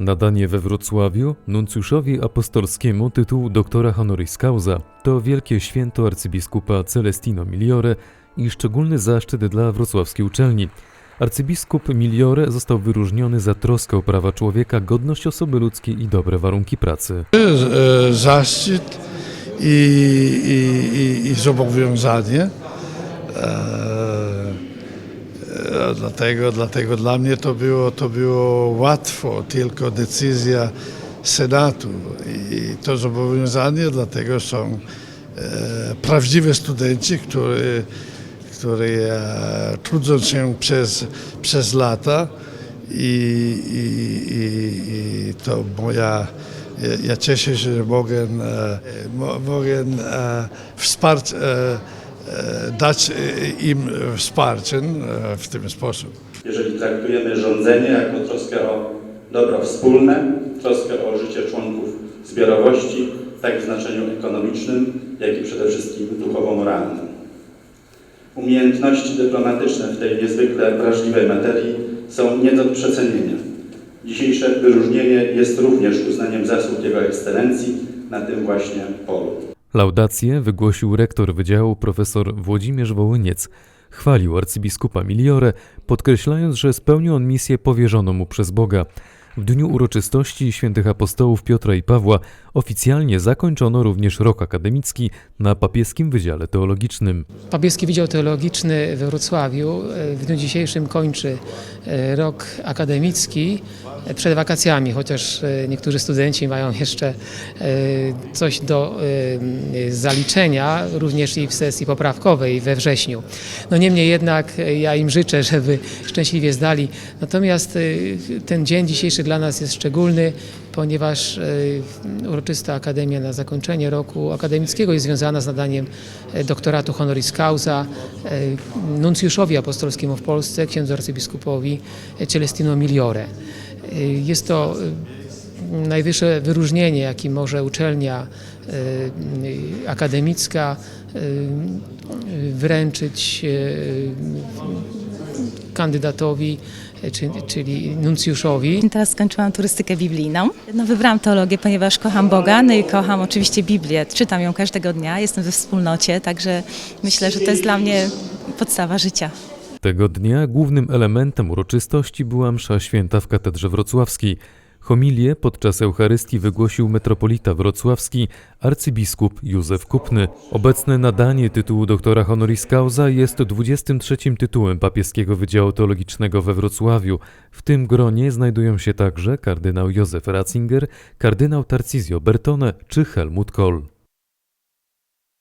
Nadanie we Wrocławiu nuncjuszowi apostolskiemu tytułu doktora honoris causa to wielkie święto arcybiskupa Celestino Migliore i szczególny zaszczyt dla wrocławskiej uczelni. Arcybiskup Migliore został wyróżniony za troskę o prawa człowieka, godność osoby ludzkiej i dobre warunki pracy. E, zaszczyt i, i, i, i zobowiązanie. E, dlatego, dlatego dla mnie to było, to było łatwo, tylko decyzja Senatu. I to zobowiązanie, dlatego są e, prawdziwi studenci, którzy, którzy e, trudzą się przez, przez lata. I, i, i, i to moja ja, ja cieszę się, że mogę, e, mo, mogę e, wsparć, e, e, dać e, im wsparcie e, w ten sposób. jeżeli traktujemy rządzenie jako troskę o dobro wspólne, troskę o życie członków zbiorowości, tak w znaczeniu ekonomicznym, jak i przede wszystkim duchowo-moralnym. Umiejętności dyplomatyczne w tej niezwykle wrażliwej materii są nie do przecenienia. Dzisiejsze wyróżnienie jest również uznaniem zasług Jego Ekscelencji na tym właśnie polu. Laudację wygłosił rektor wydziału profesor Włodzimierz Wołyniec. Chwalił arcybiskupa Miliore, podkreślając, że spełnił on misję powierzoną mu przez Boga. W dniu uroczystości świętych apostołów Piotra i Pawła oficjalnie zakończono również rok akademicki na papieskim Wydziale Teologicznym. Papieski Wydział Teologiczny we Wrocławiu e, w dniu dzisiejszym kończy e, rok akademicki e, przed wakacjami, chociaż niektórzy studenci mają jeszcze coś do zaliczenia, również i w sesji poprawkowej we wrześniu. No niemniej jednak ja im życzę, żeby szczęśliwie zdali. Natomiast ten dzień dzisiejszy dla nas jest szczególny, ponieważ e, uroczysta akademia na zakończenie roku akademickiego jest związana z nadaniem e, doktoratu honoris causa e, nuncjuszowi apostolskiemu w Polsce, księdzu arcybiskupowi Celestino Migliore. E, Jest to najwyższe wyróżnienie, jakie może uczelnia akademicka wręczyć kandydatowi, e, czy- czyli nuncjuszowi. Teraz skończyłam turystykę biblijną. No, wybrałam teologię, ponieważ kocham Boga, no i kocham oczywiście Biblię. Czytam ją każdego dnia, jestem we wspólnocie, także myślę, że to jest dla mnie podstawa życia. Tego dnia głównym elementem uroczystości była msza święta w katedrze wrocławskiej. Homilię podczas Eucharystii wygłosił metropolita wrocławski arcybiskup Józef Kupny. Obecne nadanie tytułu doktora honoris causa jest 23 tytułem papieskiego Wydziału Teologicznego we Wrocławiu. W tym gronie znajdują się także kardynał Józef Ratzinger, kardynał Tarcisio Bertone czy Helmut Kohl.